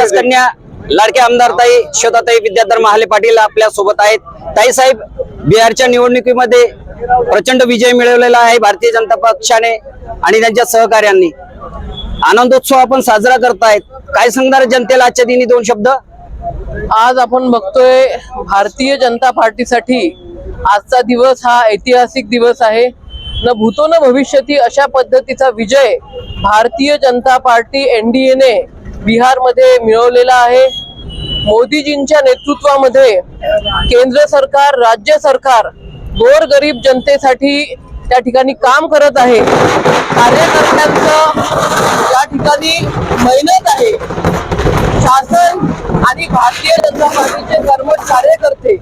विकास कन्या लाडक्या आमदार ताई शोधाताई विद्याधर महाले पाटील आपल्यासोबत आहेत. ताई साहेब बिहारच्या निवडणुकीमध्ये प्रचंड विजय मिळवलेला आहे भारतीय जनता पक्षाने आणि त्यांच्या सहकार्यांनी आनंदोत्सव आपण साजरा करतायत. काय सांगणार जनतेला आजच्या दिनी दोन शब्द? आज आपण बघतोय भारतीय जनता पार्टीसाठी आजचा दिवस हा ऐतिहासिक दिवस आहे. न भूतो न भविष्यती अशा पद्धतीचा विजय भारतीय जनता पार्टी एनडीएने बिहारमध्ये मिळवलेला आहे. मोदीजींच्या नेतृत्वामध्ये केंद्र सरकार राज्य सरकार गोरगरीब जनतेसाठी त्या ठिकाणी काम करत आहे. कार्यकर्त्यांचं त्या ठिकाणी मेहनत आहे. शासन आणि भारतीय जनता पार्टीचे कर्मठ कार्यकर्ते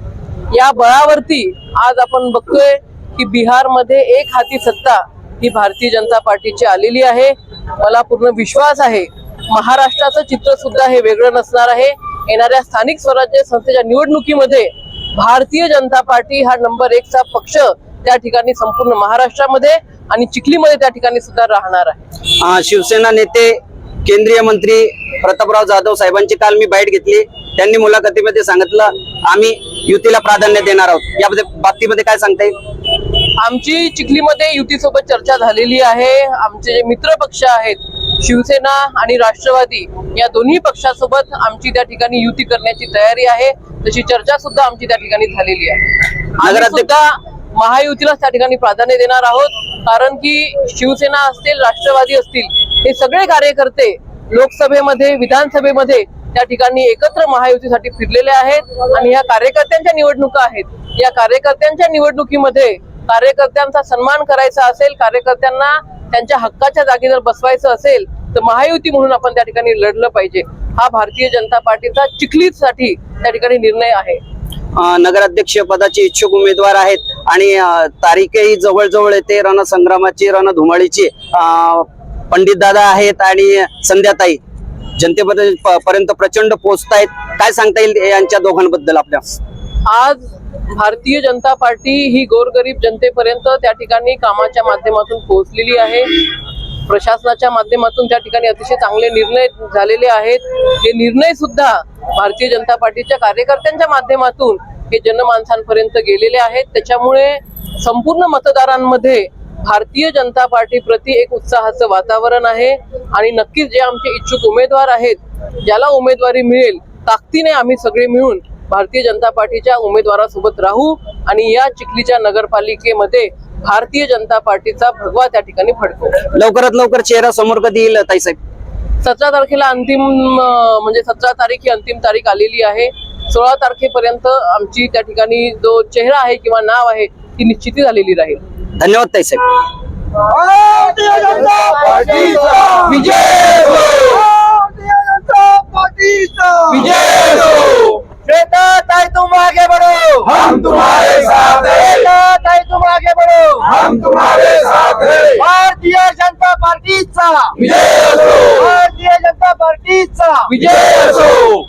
या बळावरती आज आपण बघतोय की बिहारमध्ये एक हाती सत्ता ही भारतीय जनता पार्टीची आलेली आहे. मला पूर्ण विश्वास आहे महाराष्ट्राचं चित्र सुद्धा हे वेगळं नसणार आहे. येणाऱ्या स्थानिक स्वराज्य संस्थेच्या निवडणुकीमध्ये भारतीय जनता पार्टी हा नंबर एकचा पक्ष त्या ठिकाणी संपूर्ण महाराष्ट्रामध्ये आणि चिखलीमध्ये त्या ठिकाणी सुद्धा राहणार आहे. शिवसेना नेते केंद्रीय मंत्री प्रतापराव जाधव साहेबांची काल मी बाईट घेतली. त्यांनी मुलाखतीमध्ये सांगितलं आम्ही युतीला प्राधान्य देणार आहोत. या बाबतीमध्ये काय सांगता येईल? आमची चिखलीमध्ये युतीसोबत चर्चा झालेली आहे. आमचे जे मित्र पक्ष आहेत शिवसेना आणि राष्ट्रवादी या दोन्ही पक्षासोबत आमची त्या ठिकाणी युती करण्याची तयारी आहे. तशी चर्चा सुद्धा आमची त्या ठिकाणी झालेली आहे. सुद्धा महायुतीलाच त्या ठिकाणी प्राधान्य देणार आहोत. कारण की शिवसेना असतील राष्ट्रवादी असतील हे सगळे कार्यकर्ते लोकसभेमध्ये विधानसभेमध्ये त्या ठिकाणी एकत्र महायुतीसाठी फिरलेले आहेत आणि या कार्यकर्त्यांच्या निवडणुका आहेत. या कार्यकर्त्यांच्या निवडणुकीमध्ये कार्यकर्त्यांचा सन्मान करायचा असेल कार्यकर्त्यांना त्यांच्या हक्काच्या जागी जर बसवायचं असेल तर महायुती म्हणून आपण त्या ठिकाणी लढलं पाहिजे. हा भारतीय जनता पार्टीचा चिखलीसाठी त्या ठिकाणी निर्णय आहे. नगराध्यक्ष पदाचे इच्छुक उमेदवार आहेत आणि तारीखही जवळजवळ येते. रणसंग्रामाची रणधुमाळीची पंडित दादा आहेत आणि संध्याताई. जनतेपर्यंत पर्यंत प्रचंड पोहोचतायत. काय सांगता येईल यांच्या दोघांबद्दल आपल्या? आज भारतीय जनता पार्टी ही गोरगरीब जनतेपर्यंत त्या ठिकाणी कामाच्या माध्यमातून पोहोचलेली आहे. प्रशासनाच्या माध्यमातून त्या ठिकाणी अतिशय चांगले निर्णय झालेले आहेत. हे निर्णय सुद्धा भारतीय जनता पार्टीच्या कार्यकर्त्यांच्या माध्यमातून हे जनमानसांपर्यंत गेलेले आहेत. त्याच्यामुळे संपूर्ण मतदारांमध्ये भारतीय जनता पार्टी प्रति एक उत्साहाचं वातावरण आहे. आणि नक्कीच जे आमचे इच्छुक उमेदवार आहेत ज्याला उमेदवारी मिळेल ताकदीने आम्ही सगळे मिळून भारतीय जनता पार्टीच्या उमेदवारासोबत राहू आणि या चिखलीच्या नगरपालिकेमध्ये भारतीय जनता पार्टीचा भगवा त्या ठिकाणी फडकू. लवकरात लवकर चेहरा समोर कधी येईल ताईसाहेब सतरा तारखेला अंतिम म्हणजे सतरा तारीख ही अंतिम तारीख आलेली आहे. सोळा तारखेपर्यंत आमची त्या ठिकाणी जो चेहरा आहे किंवा नाव आहे ती निश्चिती झालेली राहील. धन्यवाद ताईसाहेब भारतीय जनता पार्टीचा विजय हो! भारतीय जनता पार्टीचा विजय हो! श्वेता ताई तुम आगे बढ़ो हम तुम्हारे साथ हैं श्वेता ताई तुम आगे बढ़ो हम तुम्हारे साथ हैं भारतीय जनता पार्टीचा! विजय असो! भारतीय जनता पार्टीचा! विजय असो!